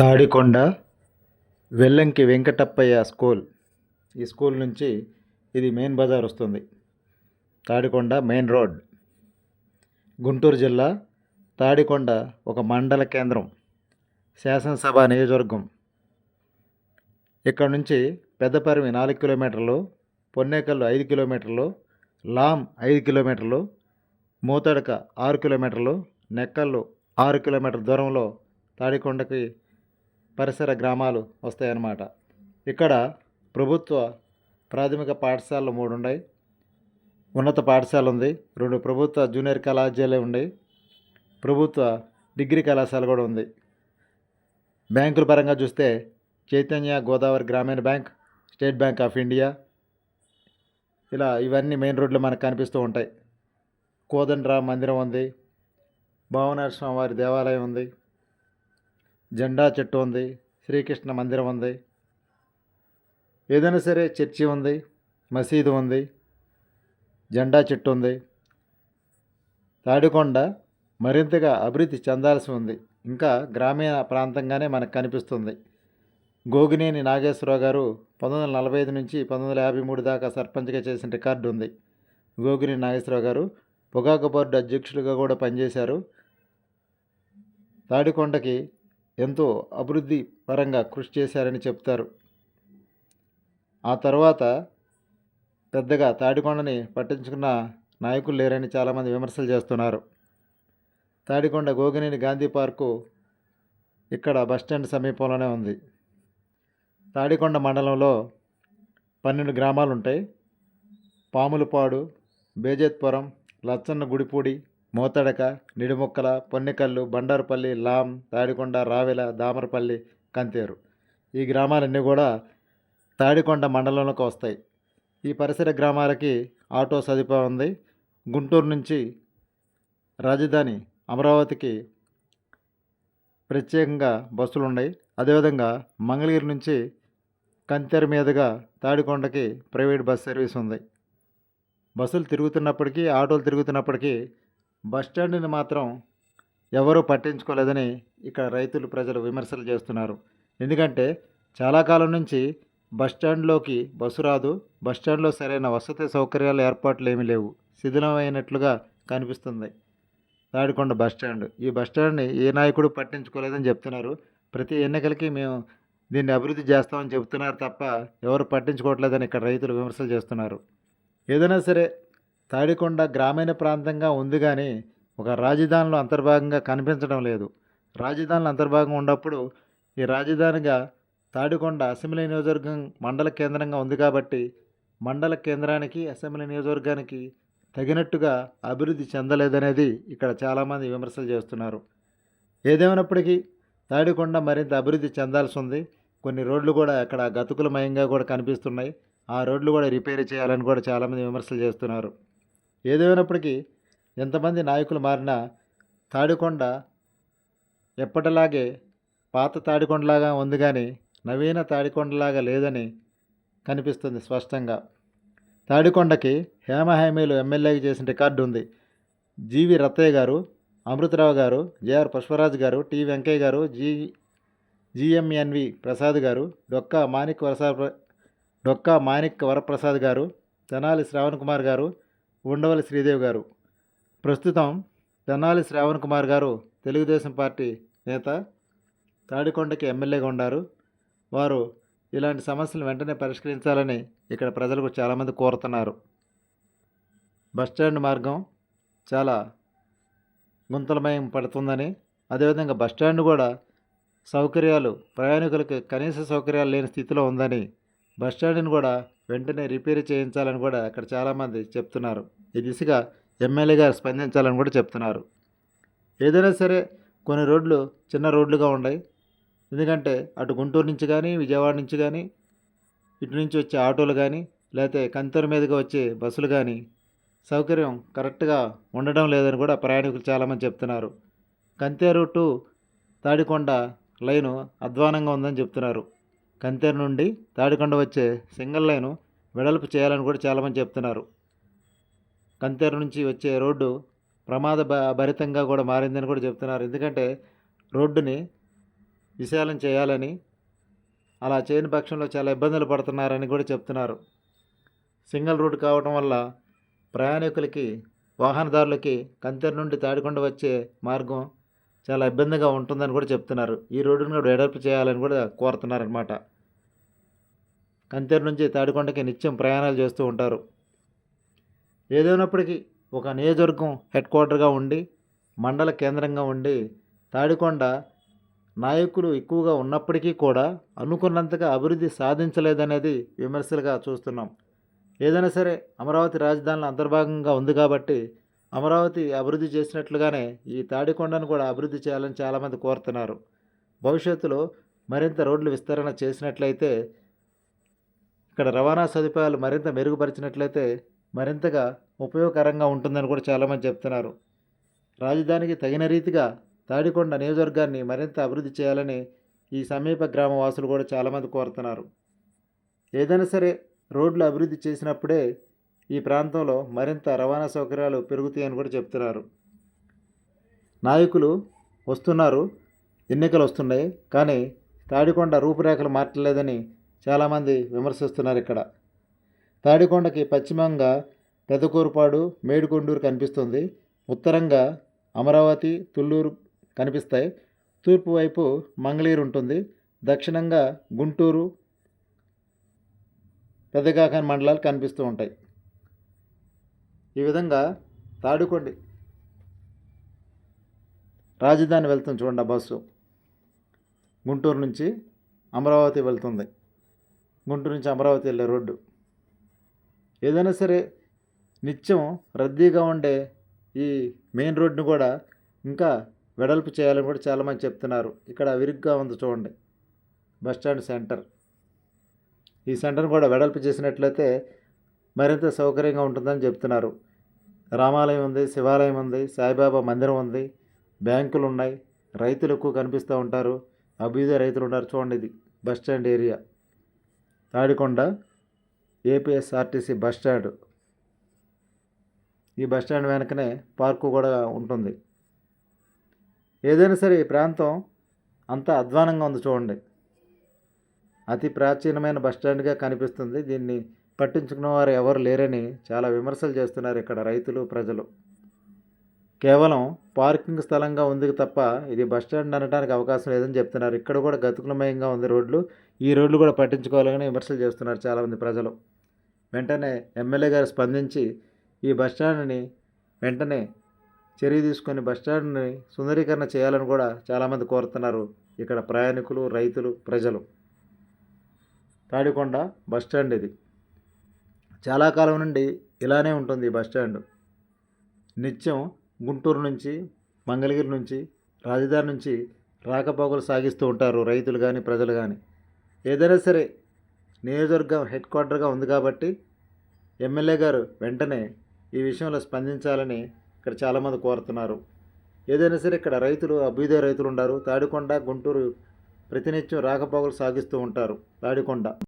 Tadikonda Vellanki Venkatappayya school. ఈ school నుంచి ఇది మెయిన్ బజార్ వస్తుంది. Tadikonda main road. గుంటూరు జిల్లా తాడికొండ ఒక మండల కేంద్రం శాసనసభ నియోజకవర్గం. ఇక్కడ నుంచి పెద్దపరిమి నాలుగు కిలోమీటర్లు పొన్నేకల్లు ఐదు కిలోమీటర్లు లాం ఐదు కిలోమీటర్లు మూతడక ఆరు కిలోమీటర్లు నెక్కల్లు ఆరు కిలోమీటర్ల దూరంలో తాడికొండకి పరిసర గ్రామాలు వస్తాయన్నమాట. ఇక్కడ ప్రభుత్వ ప్రాథమిక పాఠశాలలు మూడు ఉన్నాయి ఉన్నత పాఠశాల ఉంది రెండు ప్రభుత్వ జూనియర్ కళాశాలలు ఉన్నాయి ప్రభుత్వ డిగ్రీ కళాశాల కూడా ఉంది. బ్యాంకుల పరంగా చూస్తే చైతన్య గోదావరి గ్రామీణ bank state bank of India. ఇలా ఇవన్నీ మెయిన్ రోడ్లు మనకు కనిపిస్తూ ఉంటాయి. కోదండరామ మందిరం ఉంది. భావనాథ స్వామి వారి దేవాలయం ఉంది. జెండా చెట్టు ఉంది శ్రీకృష్ణ మందిరం ఉంది ఏదైనా సరే చర్చి ఉంది మసీదు ఉంది జెండా చెట్టు ఉంది. తాడికొండ మరింతగా అభివృద్ధి చెందాల్సి ఉంది. ఇంకా గ్రామీణ ప్రాంతంగానే మనకు కనిపిస్తుంది. గోగినేని నాగేశ్వరరావు గారు పంతొమ్మిది వందల నలభై ఐదు నుంచి పంతొమ్మిది వందల యాభై మూడు దాకా సర్పంచ్గా చేసిన రికార్డు ఉంది. గోగినేని నాగేశ్వరరావు గారు పొగాకు బోర్డు అధ్యక్షులుగా కూడా పనిచేశారు. తాడికొండకి ఎంతో అభివృద్ధి పరంగా కృషి చేశారని చెప్తారు. ఆ తర్వాత పెద్దగా తాడికొండని పట్టించుకున్న నాయకులు లేరని చాలామంది విమర్శలు చేస్తున్నారు. తాడికొండ గోగినేని గాంధీ పార్కు ఇక్కడ బస్టాండ్ సమీపంలోనే ఉంది. తాడికొండ మండలంలో పన్నెండు గ్రామాలు ఉంటాయి పాములపాడు బేజేత్పురం లచ్చన్న గుడిపూడి మోతడక నిడిముక్కల పొన్నికల్లు బండారుపల్లి లాం తాడికొండ రావెల దామరపల్లి కంతేరు. ఈ గ్రామాలన్నీ కూడా తాడికొండ మండలంలోకి వస్తాయి. ఈ పరిసర గ్రామాలకి ఆటో సదుపాయం ఉంది. గుంటూరు నుంచి రాజధాని అమరావతికి ప్రత్యేకంగా బస్సులు ఉన్నాయి. అదేవిధంగా మంగళగిరి నుంచి కంతెర మీదుగా తాడికొండకి ప్రైవేట్ బస్ సర్వీస్ ఉంది. బస్సులు తిరుగుతున్నప్పటికీ ఆటోలు తిరుగుతున్నప్పటికీ బస్ స్టాండ్ని మాత్రం ఎవరూ పట్టించుకోలేదని ఇక్కడ రైతులు ప్రజలు విమర్శలు చేస్తున్నారు. ఎందుకంటే చాలా కాలం నుంచి బస్ స్టాండ్లోకి బస్సు రాదు బస్ స్టాండ్లో సరైన వసతి సౌకర్యాలు ఏర్పాట్లు ఏమీ లేవు. శిథిలమైనట్లుగా కనిపిస్తుంది తాడికొండ బస్ స్టాండ్. ఈ బస్ స్టాండ్ని ఏ నాయకుడు పట్టించుకోలేదని చెప్తున్నారు. ప్రతి ఎన్నికలకి మేము దీన్ని అభివృద్ధి చేస్తామని చెప్తున్నారు తప్ప ఎవరు పట్టించుకోవట్లేదని ఇక్కడ రైతులు విమర్శలు చేస్తున్నారు. ఏదైనా సరే తాడికొండ గ్రామీణ ప్రాంతంగా ఉంది కానీ ఒక రాజధానిలో అంతర్భాగంగా కనిపించడం లేదు. రాజధానిలో అంతర్భాగం ఉన్నప్పుడు ఈ రాజధానిగా తాడికొండ అసెంబ్లీ నియోజకవర్గం మండల కేంద్రంగా ఉంది కాబట్టి మండల కేంద్రానికి అసెంబ్లీ నియోజకవర్గానికి తగినట్టుగా అభివృద్ధి చెందలేదనేది ఇక్కడ చాలామంది విమర్శలు చేస్తున్నారు. ఏదేమైనప్పటికీ తాడికొండ మరింత అభివృద్ధి చెందాల్సి ఉంది. కొన్ని రోడ్లు కూడా అక్కడ గతుకులమయంగా కూడా కనిపిస్తున్నాయి. ఆ రోడ్లు కూడా రిపేర్ చేయాలని కూడా చాలామంది విమర్శలు చేస్తున్నారు. ఏదేమైనప్పటికీ ఎంతమంది నాయకులు మారినా తాడికొండ ఎప్పటిలాగే పాత తాడికొండలాగా ఉంది కానీ నవీన తాడికొండలాగా లేదని కనిపిస్తుంది స్పష్టంగా. తాడికొండకి హేమహేమీలు ఎమ్మెల్యేకి చేసిన రికార్డు ఉంది. జీవి రత్తయ్య గారు అమృతరావు గారు జేఆర్ పుష్పరాజు గారు టి వెంకయ్య గారు జీ జిఎంఎన్వి ప్రసాద్ గారు డొక్కా మాణిక్ వరసా డొక్కా మాణిక్ వరప్రసాద్ గారు తెనాలి శ్రావణ్ కుమార్ గారు ఉండవల్లి శ్రీదేవి గారు. ప్రస్తుతం తెనాలి శ్రావణ్ కుమార్ గారు తెలుగుదేశం పార్టీ నేత తాడికొండకి ఎమ్మెల్యేగా ఉన్నారు వారు ఇలాంటి సమస్యలు వెంటనే పరిష్కరించాలని ఇక్కడ ప్రజలకు చాలామంది కోరుతున్నారు. బస్టాండ్ మార్గం చాలా గుంతలమయం పడుతుందని అదేవిధంగా బస్టాండ్ కూడా సౌకర్యాలు ప్రయాణికులకు కనీస సౌకర్యాలు లేని స్థితిలో ఉందని బస్టాండ్ని కూడా వెంటనే రిపేర్ చేయించాలని కూడా అక్కడ చాలామంది చెప్తున్నారు. ఈ దిశగా ఎమ్మెల్యే గారు స్పందించాలని కూడా చెప్తున్నారు. ఏదైనా సరే కొన్ని రోడ్లు చిన్న రోడ్లుగా ఉన్నాయి ఎందుకంటే అటు గుంటూరు నుంచి కానీ విజయవాడ నుంచి కానీ ఇటు నుంచి వచ్చే ఆటోలు కానీ లేకపోతే కంతూరు మీదుగా వచ్చే బస్సులు కానీ సౌకర్యం కరెక్ట్గా ఉండడం లేదని కూడా ప్రయాణికులు చాలామంది చెప్తున్నారు. కంతేరు టు తాడికొండ లైను అధ్వానంగా ఉందని చెప్తున్నారు. కంతేరు నుండి తాడికొండ వచ్చే సింగిల్ లైను వెడల్పు చేయాలని కూడా చాలామంది చెప్తున్నారు. కంతేరు నుంచి వచ్చే రోడ్డు ప్రమాద భరితంగా కూడా మారిందని కూడా చెప్తున్నారు. ఎందుకంటే రోడ్డుని విశాలం చేయాలని అలా చేయని పక్షంలో చాలా ఇబ్బందులు పడుతున్నారని కూడా చెప్తున్నారు. సింగిల్ రోడ్డు కావటం వల్ల ప్రయాణికులకి వాహనదారులకి కంతేరు నుండి తాడికొండ వచ్చే మార్గం చాలా ఇబ్బందిగా ఉంటుందని కూడా చెప్తున్నారు. ఈ రోడ్డును కూడా వెడల్పు చేయాలని కూడా కోరుతున్నారనమాట కంతేరు నుంచి తాడికొండకి నిత్యం ప్రయాణాలు చేస్తూ ఉంటారు. ఏదైనప్పటికీ ఒక నియోజకవర్గం హెడ్ క్వార్టర్గా ఉండి మండల కేంద్రంగా ఉండి తాడికొండ నాయకులు ఎక్కువగా ఉన్నప్పటికీ కూడా అనుకున్నంతగా అభివృద్ధి సాధించలేదనేది విమర్శలుగా చూస్తున్నాం. ఏదైనా సరే అమరావతి రాజధానిలో అంతర్భాగంగా ఉంది కాబట్టి అమరావతి అభివృద్ధి చేసినట్లుగానే ఈ తాడికొండను కూడా అభివృద్ధి చేయాలని చాలామంది కోరుతున్నారు. భవిష్యత్తులో మరింత రోడ్లు విస్తరణ చేసినట్లయితే ఇక్కడ రవాణా సదుపాయాలు మరింత మెరుగుపరిచినట్లయితే మరింతగా ఉపయోగకరంగా ఉంటుందని కూడా చాలామంది చెప్తున్నారు. రాజధానికి తగిన రీతిగా తాడికొండ నియోజకవర్గాన్ని మరింత అభివృద్ధి చేయాలని ఈ సమీప గ్రామ వాసులు కూడా చాలామంది కోరుతున్నారు. ఏదైనా సరే రోడ్లు అభివృద్ధి చేసినప్పుడే ఈ ప్రాంతంలో మరింత రవాణా సౌకర్యాలు పెరుగుతాయని కూడా చెప్తున్నారు. నాయకులు వస్తున్నారు ఎన్నికలు వస్తున్నాయి కానీ తాడికొండ రూపురేఖలు మార్చలేదని చాలామంది విమర్శిస్తున్నారు ఇక్కడ. తాడికొండకి పశ్చిమంగా పెదకూరుపాడు మేడికొండూరు కనిపిస్తుంది. ఉత్తరంగా అమరావతి తుళ్ళూరు కనిపిస్తాయి. తూర్పు వైపు మంగళీరు ఉంటుంది. దక్షిణంగా గుంటూరు పెద్దకాకని మండలాలు కనిపిస్తూ ఉంటాయి. ఈ విధంగా తాడుకోండి. రాజధాని వెళ్తుంది చూడండి ఆ బస్సు. గుంటూరు నుంచి అమరావతి వెళ్తుంది. గుంటూరు నుంచి అమరావతి వెళ్ళే రోడ్డు. ఏదైనా సరే నిత్యం రద్దీగా ఉండే ఈ మెయిన్ రోడ్డును కూడా ఇంకా వెడల్పు చేయాలని కూడా చాలామంది చెప్తున్నారు. ఇక్కడ విరుగ్గా ఉంది చూడండి. Bus stand centre. ఈ సెంటర్ను కూడా వెడల్పు చేసినట్లయితే మరింత సౌకర్యంగా ఉంటుందని చెప్తున్నారు. రామాలయం ఉంది శివాలయం ఉంది సాయిబాబా మందిరం ఉంది బ్యాంకులు ఉన్నాయి రైతులు ఎక్కువ కనిపిస్తూ ఉంటారు అభ్యుదయ రైతులు ఉన్నారు చూడండి ఇది bus stand area. Tadikonda APSRTC bus stand. ఈ బస్ స్టాండ్ వెనకనే పార్కు కూడా ఉంటుంది. ఏదైనా సరే ఈ ప్రాంతం అంత అధ్వానంగా ఉంది చూడండి. అతి ప్రాచీనమైన బస్ స్టాండ్గా కనిపిస్తుంది. దీన్ని పట్టించుకున్న వారు ఎవరు లేరని చాలా విమర్శలు చేస్తున్నారు ఇక్కడ రైతులు ప్రజలు. కేవలం పార్కింగ్ స్థలంగా ఉంది తప్ప ఇది బస్ స్టాండ్ అనడానికి అవకాశం లేదని చెప్తున్నారు. ఇక్కడ కూడా గతుకులమయంగా ఉంది రోడ్లు. ఈ రోడ్లు కూడా పట్టించుకోవాలని విమర్శలు చేస్తున్నారు చాలామంది ప్రజలు. వెంటనే ఎమ్మెల్యే గారు స్పందించి ఈ బస్ స్టాండ్ని వెంటనే చర్య తీసుకొని బస్ స్టాండ్ని సుందరీకరణ చేయాలని కూడా చాలామంది కోరుతున్నారు. ఇక్కడ ప్రయాణికులు రైతులు ప్రజలు. తాడికొండ బస్ స్టాండ్ ఇది. చాలా కాలం నుండి ఇలానే ఉంటుంది బస్ స్టాండ్. నిత్యం గుంటూరు నుంచి మంగళగిరి నుంచి రాజధాని నుంచి రాకపోకలు సాగిస్తూ ఉంటారు రైతులు కానీ ప్రజలు కానీ ఏదైనా సరే నియోజకవర్గం హెడ్ క్వార్టర్గా ఉంది కాబట్టి ఎమ్మెల్యే గారు వెంటనే ఈ విషయంలో స్పందించాలని ఇక్కడ చాలామంది కోరుతున్నారు. ఏదైనా సరే ఇక్కడ రైతులు అభ్యుదయ రైతులు ఉన్నారు తాడికొండ గుంటూరు ప్రతినిత్యం రాకపోకలు సాగిస్తూ ఉంటారు. తాడికొండ.